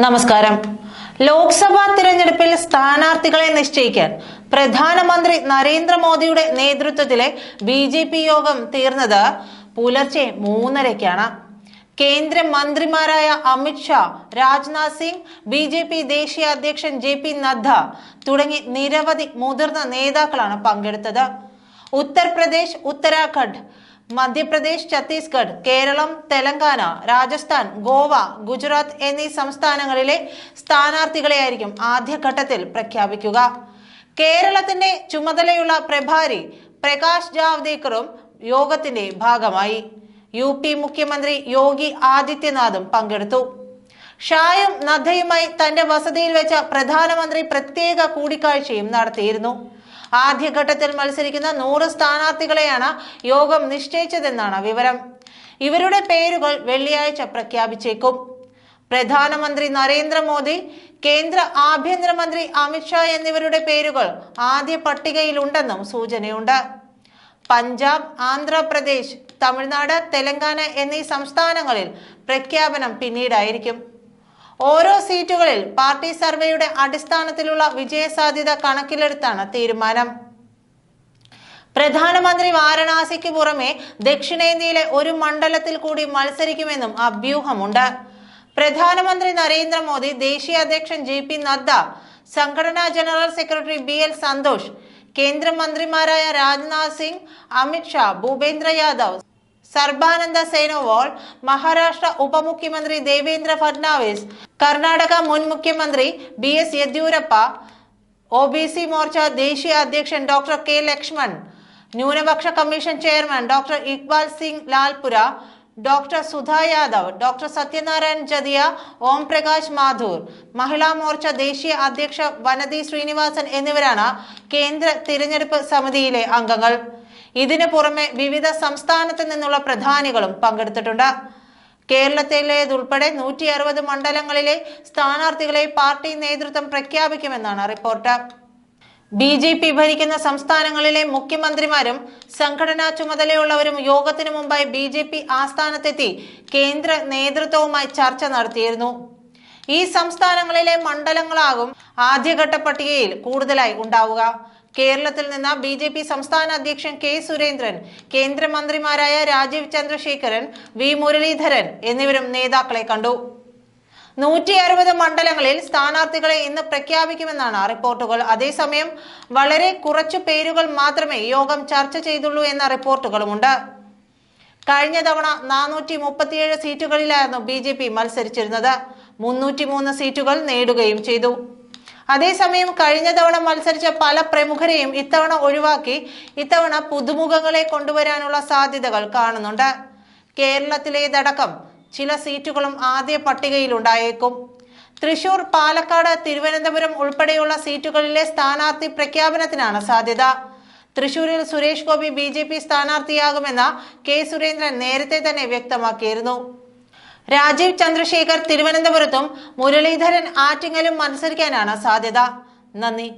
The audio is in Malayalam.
നമസ്കാരം. ലോക്സഭാ തിരഞ്ഞെടുപ്പിൽ സ്ഥാനാർത്ഥികളെ നിശ്ചയിക്കാൻ പ്രധാനമന്ത്രി നരേന്ദ്രമോദിയുടെ നേതൃത്വത്തിലെ ബി ജെ പി യോഗം തീർന്നത് പുലർച്ചെ മൂന്നരയ്ക്കാണ്. കേന്ദ്ര മന്ത്രിമാരായ Amit Shah Rajnath Singh B J P ദേശീയ അധ്യക്ഷൻ ജെ പി നദ്ദ തുടങ്ങി നിരവധി മുതിർന്ന നേതാക്കളാണ് പങ്കെടുത്തത്. ഉത്തർപ്രദേശ് ഉത്തരാഖണ്ഡ് മധ്യപ്രദേശ് ഛത്തീസ്ഗഡ് കേരളം തെലങ്കാന രാജസ്ഥാൻ ഗോവ ഗുജറാത്ത് എന്നീ സംസ്ഥാനങ്ങളിലെ സ്ഥാനാർത്ഥികളെയായിരിക്കും ആദ്യഘട്ടത്തിൽ പ്രഖ്യാപിക്കുക. കേരളത്തിന്റെ ചുമതലയുള്ള പ്രഭാരി പ്രകാശ് ജാവ്ദേക്കറും യോഗത്തിന്റെ ഭാഗമായി. യു പി മുഖ്യമന്ത്രി യോഗി ആദിത്യനാഥും പങ്കെടുത്തു. ഷായും നദ്ദയുമായി തന്റെ വസതിയിൽ വെച്ച പ്രധാനമന്ത്രി പ്രത്യേക കൂടിക്കാഴ്ചയും നടത്തിയിരുന്നു. ആദ്യഘട്ടത്തിൽ മത്സരിക്കുന്ന നൂറ് സ്ഥാനാർത്ഥികളെയാണ് യോഗം നിശ്ചയിച്ചതെന്നാണ് വിവരം. ഇവരുടെ പേരുകൾ വെള്ളിയാഴ്ച പ്രഖ്യാപിച്ചേക്കും. പ്രധാനമന്ത്രി നരേന്ദ്രമോദി കേന്ദ്ര ആഭ്യന്തരമന്ത്രി അമിത്ഷാ എന്നിവരുടെ പേരുകൾ ആദ്യ പട്ടികയിലുണ്ടെന്നും സൂചനയുണ്ട്. പഞ്ചാബ് ആന്ധ്രാപ്രദേശ് തമിഴ്നാട് തെലങ്കാന എന്നീ സംസ്ഥാനങ്ങളിൽ പ്രഖ്യാപനം പിന്നീടായിരിക്കും. ഓരോ സീറ്റുകളിൽ പാർട്ടി സർവേയുടെ അടിസ്ഥാനത്തിലുള്ള വിജയസാധ്യത കണക്കിലെടുത്താണ് തീരുമാനം. പ്രധാനമന്ത്രി വാരണാസിക്ക് പുറമെ ദക്ഷിണേന്ത്യയിലെ ഒരു മണ്ഡലത്തിൽ കൂടി മത്സരിക്കുമെന്നും അഭ്യൂഹമുണ്ട്. പ്രധാനമന്ത്രി നരേന്ദ്രമോദി ദേശീയ അധ്യക്ഷൻ ജെ പി നദ്ദ സംഘടനാ general secretary B L Santhosh കേന്ദ്രമന്ത്രിമാരായ രാജ്നാഥ് സിംഗ് അമിത് ഷാ ഭൂപേന്ദ്ര യാദവ് സർബാനന്ദ സേനോവാൾ മഹാരാഷ്ട്ര ഉപമുഖ്യമന്ത്രി ദേവേന്ദ്ര ഫഡ്നാവിസ് കർണാടക മുൻ മുഖ്യമന്ത്രി B S Yediyurappa O B C Morcha ദേശീയ അധ്യക്ഷൻ ഡോക്ടർ കെ ലക്ഷ്മൺ ന്യൂനപക്ഷ commission chairman doctor Iqbal Singh Lalpura doctor Sudha Yadav doctor Satyanarayan Jatiya Om Prakash Mathur Mahila Morcha ദേശീയ അധ്യക്ഷ വനതി ശ്രീനിവാസൻ എന്നിവരാണ് കേന്ദ്ര തിരഞ്ഞെടുപ്പ് സമിതിയിലെ അംഗങ്ങൾ. ഇതിനു പുറമെ വിവിധ സംസ്ഥാനത്ത് നിന്നുള്ള പ്രധാനികളും പങ്കെടുത്തിട്ടുണ്ട്. കേരളത്തിലേതുൾപ്പെടെ നൂറ്റി അറുപത് മണ്ഡലങ്ങളിലെ സ്ഥാനാർത്ഥികളെ പാർട്ടി നേതൃത്വം പ്രഖ്യാപിക്കുമെന്നാണ് റിപ്പോർട്ട്. ബി ജെ പി ഭരിക്കുന്ന സംസ്ഥാനങ്ങളിലെ മുഖ്യമന്ത്രിമാരും സംഘടനാ ചുമതലയുള്ളവരും യോഗത്തിനു മുമ്പായി ബി ജെ പി ആസ്ഥാനത്തെത്തി കേന്ദ്ര നേതൃത്വവുമായി ചർച്ച നടത്തിയിരുന്നു. ഈ സംസ്ഥാനങ്ങളിലെ മണ്ഡലങ്ങളാകും ആദ്യഘട്ട പട്ടികയിൽ കൂടുതലായി ഉണ്ടാവുക. കേരളത്തിൽ നിന്ന് ബി ജെ പി സംസ്ഥാന അധ്യക്ഷൻ കെ സുരേന്ദ്രൻ കേന്ദ്രമന്ത്രിമാരായ രാജീവ് ചന്ദ്രശേഖരൻ വി മുരളീധരൻ എന്നിവരും നേതാക്കളെ കണ്ടു. നൂറ്റി അറുപത് മണ്ഡലങ്ങളിൽ സ്ഥാനാർത്ഥികളെ ഇന്ന് പ്രഖ്യാപിക്കുമെന്നാണ് റിപ്പോർട്ടുകൾ. അതേസമയം വളരെ കുറച്ചു പേരുകൾ മാത്രമേ യോഗം ചർച്ച ചെയ്തുള്ളൂ എന്ന റിപ്പോർട്ടുകളുമുണ്ട്. കഴിഞ്ഞ തവണ നാനൂറ്റി മുപ്പത്തിയേഴ് സീറ്റുകളിലായിരുന്നു ബി ജെ പി മത്സരിച്ചിരുന്നത്. മുന്നൂറ്റി മൂന്ന് സീറ്റുകൾ നേടുകയും ചെയ്തു. അതേസമയം കഴിഞ്ഞ തവണ മത്സരിച്ച പല പ്രമുഖരെയും ഇത്തവണ ഒഴിവാക്കി ഇത്തവണ പുതുമുഖങ്ങളെ കൊണ്ടുവരാനുള്ള സാധ്യതകൾ കാണുന്നുണ്ട്. കേരളത്തിലേതടക്കം ചില സീറ്റുകളും ആദ്യ പട്ടികയിലുണ്ടായേക്കും. തൃശൂർ പാലക്കാട് തിരുവനന്തപുരം ഉൾപ്പെടെയുള്ള സീറ്റുകളിലെ സ്ഥാനാർത്ഥി പ്രഖ്യാപനത്തിനാണ് സാധ്യത. തൃശൂരിൽ Suresh Gopi B J P സ്ഥാനാർത്ഥിയാകുമെന്ന് K Surendran നേരത്തെ തന്നെ വ്യക്തമാക്കിയിരുന്നു. രാജീവ് ചന്ദ്രശേഖർ തിരുവനന്തപുരത്തും മുരളീധരൻ ആറ്റിങ്ങലും മത്സരിക്കാനാണ് സാധ്യത. നന്ദി.